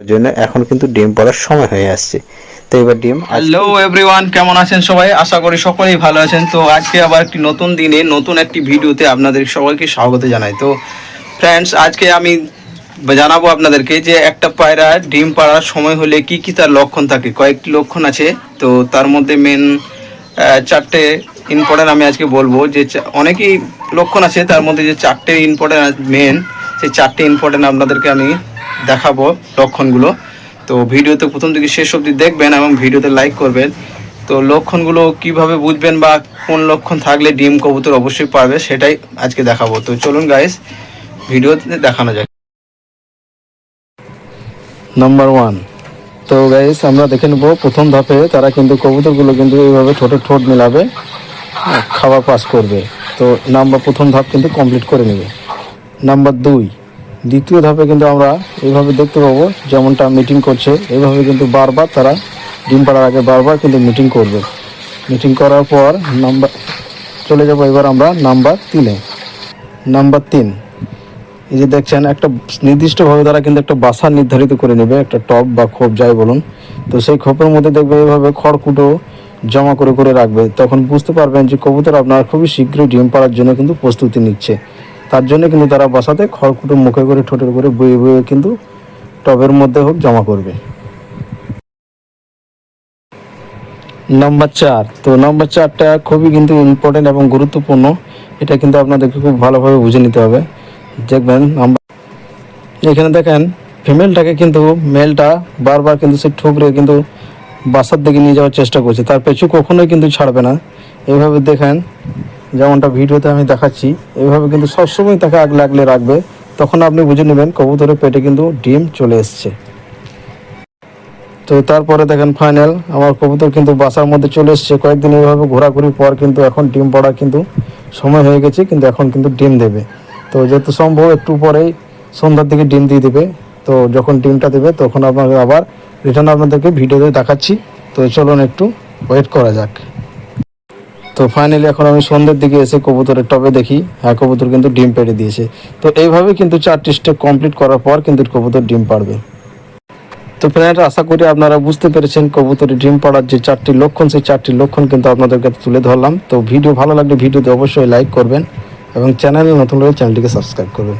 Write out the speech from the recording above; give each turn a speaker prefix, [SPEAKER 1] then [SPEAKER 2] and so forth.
[SPEAKER 1] জন্য এখন কিন্তু ডিম পড়ার সময় হয়ে আসছে। তো এবার ডিম
[SPEAKER 2] হ্যালো এভরিওয়ান কেমন আছেন সবাই? আশা করি সকলেই ভালো আছেন। তো আজকে আবার একটি নতুন দিনে নতুন একটি ভিডিওতে আপনাদের সবাইকে স্বাগত জানাই। তো ফ্রেন্ডস আজকে আমি জানাব আপনাদেরকে যে একটা পায়রা ডিম পাড়ার সময় হলে কি কি তার লক্ষণ থাকে। কয়েকটি লক্ষণ আছে। তো তার মধ্যে মেন চারটে ইম্পর্টেন্ট আমি আজকে বলব। যে অনেকই লক্ষণ আছে, তার মধ্যে যে চারটে ইম্পর্টেন্ট মেন সেই চারটে ইম্পর্টেন্ট আপনাদেরকে আমি দেখাবো লক্ষণগুলো। তো ভিডিওতে প্রথম থেকে শেষ অবধি দেখবেন এবং ভিডিওতে লাইক করবেন। তো লক্ষণগুলো কীভাবে বুঝবেন বা কোন লক্ষণ থাকলে ডিম কবুতর অবশ্যই পারবে সেটাই আজকে দেখাবো। তো চলুন গাইস ভিডিওতে দেখানো যাক।
[SPEAKER 3] নাম্বার ওয়ান তো গাইস আমরা দেখে নেব প্রথম ধাপে তারা কিন্তু কবুতরগুলো কিন্তু এইভাবে ঠোঁটে ঠোঁট মেলাবে হ্যাঁ, খাবার পাস করবে। তো নাম্বার প্রথম ধাপ কিন্তু কমপ্লিট করে নেবে। নাম্বার দুই। দ্বিতীয় ধাপে কিন্তু আমরা এইভাবে দেখতে পাবো যেমনটা মিটিং করছে। এইভাবে কিন্তু বারবার তারা ডিম পাড়ার আগে বারবার কিন্তু মিটিং করবে। মিটিং করার পর নাম্বার, চলে যাব এবার আমরা নাম্বার তিনে। নাম্বার তিন। এই যে দেখছেন, একটা নির্দিষ্টভাবে তারা কিন্তু একটা বাসা নির্ধারিত করে নেবে, একটা টপ বা খোপ, যাই বলুন। তো সেই খোপের মধ্যে দেখবে এইভাবে খড়কুটো জমা করে করে রাখবে। তখন বুঝতে পারবেন যে কবুতর আপনার খুবই শীঘ্রই ডিম পাড়ার জন্য কিন্তু প্রস্তুতি নিচ্ছে। তার জন্য কিন্তু তারা বাসাতে খড়কুটো মুখে করে, ঠোঁটের করে বয়ে বয়ে কিন্তু টবের মধ্যে হোক জমা করবে। নাম্বার চার। তো নাম্বার চারটা খুবই কিন্তু ইম্পর্টেন্ট এবং গুরুত্বপূর্ণ। এটা কিন্তু আপনাদেরকে খুব ভালোভাবে বুঝে নিতে হবে। দেখবেন এখানে দেখেন ফিমেলটাকে কিন্তু মেলটা বারবার কিন্তু সে ঠুকরে কিন্তু বাসার দিকে নিয়ে যাওয়ার চেষ্টা করছে। তার পেছু কখনোই কিন্তু ছাড়বে না। এইভাবে দেখেন যেমনটা ভিডিওতে আমি দেখাচ্ছি, এভাবে কিন্তু সবসময় তাকে আগলে আগলে রাখবে। তখন আপনি বুঝে নেবেন কবুতরের পেটে কিন্তু ডিম চলে এসছে। তো তারপরে দেখেন ফাইনাল, আমার কবুতর কিন্তু বাসার মধ্যে চলে এসছে। কয়েকদিন এইভাবে ঘোরাঘুরির পর কিন্তু এখন ডিম পড়া কিন্তু সময় হয়ে গেছে, কিন্তু এখন কিন্তু ডিম দেবে। তো যত সম্ভব, একটু পরেই সন্ধ্যার দিকে ডিম দিয়ে দেবে। তো যখন ডিমটা দেবে, তখন আপনাকে আবার রিটার্ন আপনাদেরকে ভিডিওতে দেখাচ্ছি। তো চলুন একটু ওয়েট করা যাক। তো ফাইনালি এখন আমি সন্ধ্যের দিকে এসে কবুতরের টবে দেখি। হ্যাঁ কবুতর কিন্তু ডিম পেড়ে দিয়েছে। তো এইভাবে কিন্তু চারটি স্টেপ কমপ্লিট করার পর কিন্তু কবুতর ডিম পাড়বে। তো ফ্রেন্ড আশা করি আপনারা বুঝতে পেরেছেন কবুতরের ডিম পাড়ার যে চারটি লক্ষণ, সেই চারটি লক্ষণ কিন্তু আপনাদের কাছে তুলে ধরলাম। তো ভিডিও ভালো লাগলে ভিডিওতে অবশ্যই লাইক করবেন এবং চ্যানেলে নতুন হলে চ্যানেলটিকে সাবস্ক্রাইব করবেন।